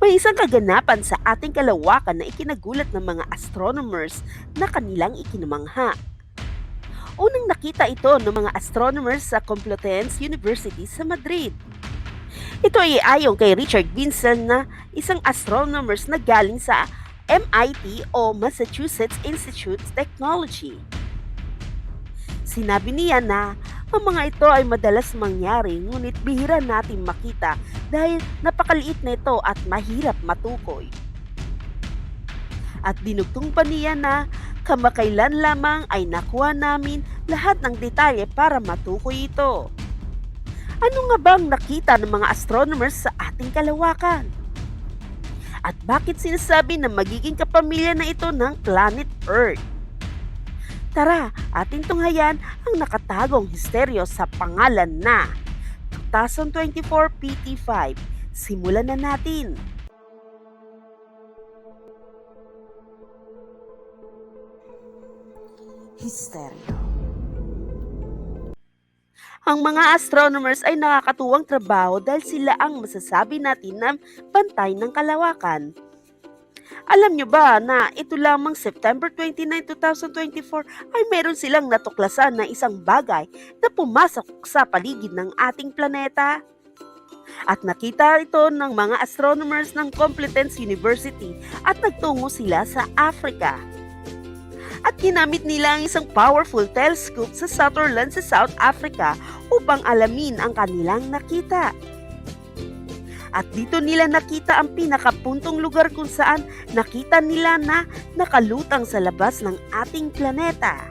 May isang kaganapan sa ating kalawakan na ikinagulat ng mga astronomers na kanilang ikinamangha. Unang nakita ito ng mga astronomers sa Complutense University sa Madrid. Ito ay ayon kay Richard Vincent na isang astronomers na galing sa MIT o Massachusetts Institute of Technology. Sinabi niya na ang mga ito ay madalas mangyari ngunit bihira natin makita dahil napakaliit na ito at mahirap matukoy. At dinugtong pa niya na kamakailan lamang ay nakuha namin lahat ng detalye para matukoy ito. Ano nga bang nakita ng mga astronomers sa ating kalawakan? At bakit sinasabi na magiging kapamilya na ito ng planet Earth? Tara, ating tunghayan ang nakatagong histeryo sa pangalan na 2024 PT5. Simulan na natin. Histeryo Ang mga astronomers ay nakakatuwang trabaho dahil sila ang masasabi natin na bantay ng kalawakan. Alam nyo ba na ito lamang September 29, 2024 ay meron silang natuklasan na isang bagay na pumasok sa paligid ng ating planeta? At nakita ito ng mga astronomers ng Complutense University at nagtungo sila sa Africa. At ginamit nila ang isang powerful telescope sa Sutherland sa South Africa upang alamin ang kanilang nakita. At dito nila nakita ang pinakapuntong lugar kung saan nakita nila na nakalutang sa labas ng ating planeta.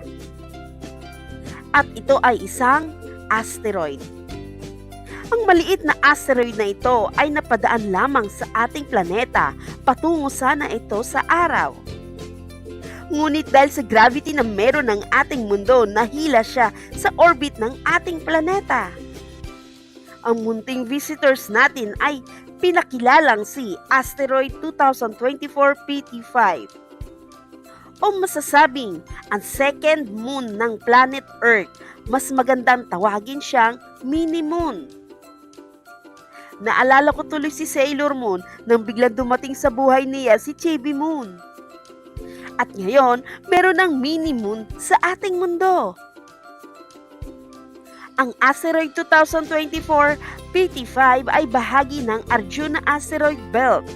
At ito ay isang asteroid. Ang maliit na asteroid na ito ay napadaan lamang sa ating planeta patungo sana ito sa araw. Ngunit dahil sa gravity na meron ng ating mundo, nahila siya sa orbit ng ating planeta ang munting visitors natin ay pinakilalang si Asteroid 2024 PT5 o masasabing ang second moon ng planet Earth, mas magandang tawagin siyang mini moon. Naalala ko tuloy si Sailor Moon nang biglang dumating sa buhay niya si Chibi Moon. At ngayon, meron ng mini moon sa ating mundo ang Asteroid 2024 PT5 ay bahagi ng Arjuna Asteroid Belt.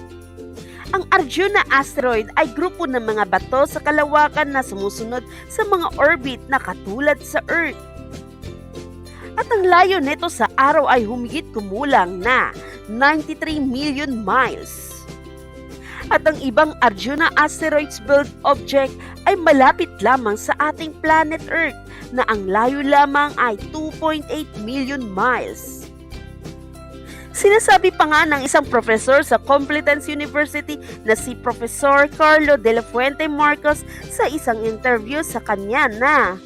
Ang Arjuna Asteroid ay grupo ng mga bato sa kalawakan na sumusunod sa mga orbit na katulad sa Earth. At ang layo nito sa araw ay humigit kumulang na 93 million miles. At ang ibang Arjuna Asteroids Belt object ay malapit lamang sa ating planet Earth na ang layo lamang ay 2.8 million miles. Sinasabi pa nga ng isang profesor sa Complutense University na si Professor Carlo de la Fuente Marcos sa isang interview sa kanya na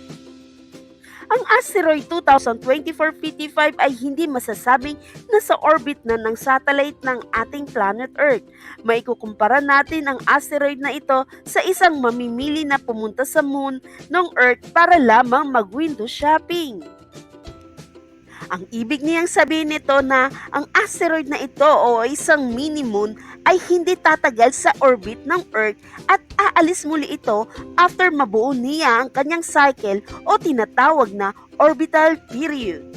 ang asteroid 2024 PT5 ay hindi masasabing nasa orbit na ng satellite ng ating planet Earth. Maikukumpara natin ang asteroid na ito sa isang mamimili na pumunta sa moon ng Earth para lamang mag-window shopping. Ang ibig niyang sabihin nito na ang asteroid na ito o isang mini moon ay hindi tatagal sa orbit ng Earth at aalis muli ito after mabuo niya ang kanyang cycle o tinatawag na orbital period.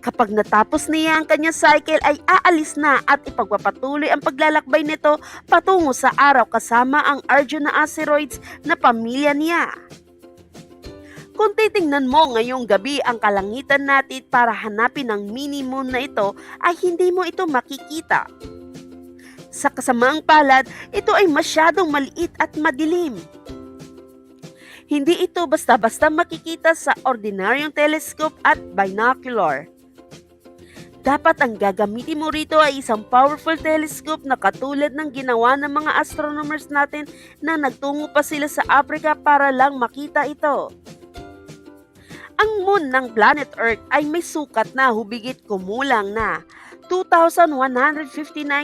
Kapag natapos niya ang kanyang cycle ay aalis na at ipagpapatuloy ang paglalakbay nito patungo sa araw kasama ang Arjuna asteroids na pamilya niya. Kung titingnan mo ngayong gabi ang kalangitan natin para hanapin ang mini moon na ito, ay hindi mo ito makikita. Sa kasamaang palad, ito ay masyadong maliit at madilim. Hindi ito basta-basta makikita sa ordinaryong telescope at binocular. Dapat ang gagamitin mo rito ay isang powerful telescope na katulad ng ginawa ng mga astronomers natin na nagtungo pa sila sa Africa para lang makita ito. Ang moon ng planet Earth ay may sukat na hubigit kumulang na 2,159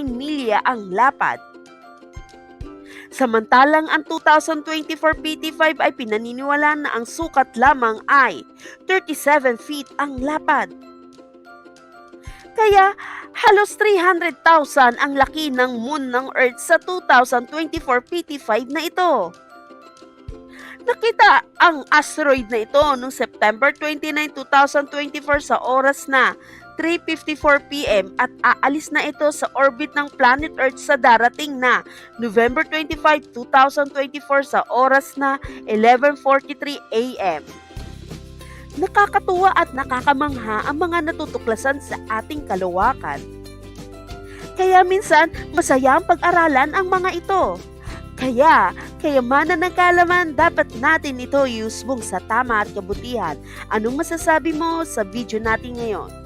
milya ang lapad. Samantalang ang 2024 PT5 ay pinaniniwala na ang sukat lamang ay 37 feet ang lapad. Kaya Halos 300,000 ang laki ng moon ng Earth sa 2024 PT5 na ito. Nakita ang asteroid na ito noong September 29, 2024 sa oras na 3.54 p.m. at aalis na ito sa orbit ng planet Earth sa darating na November 25, 2024 sa oras na 11.43 a.m. Nakakatuwa at nakakamangha ang mga natutuklasan sa ating kalawakan. Kaya minsan, masaya ang pag-aralan ang mga ito. Kaya, kayamanan ng kaalaman, dapat natin ito iusbong sa tama at kabutihan. Anong masasabi mo sa video natin ngayon?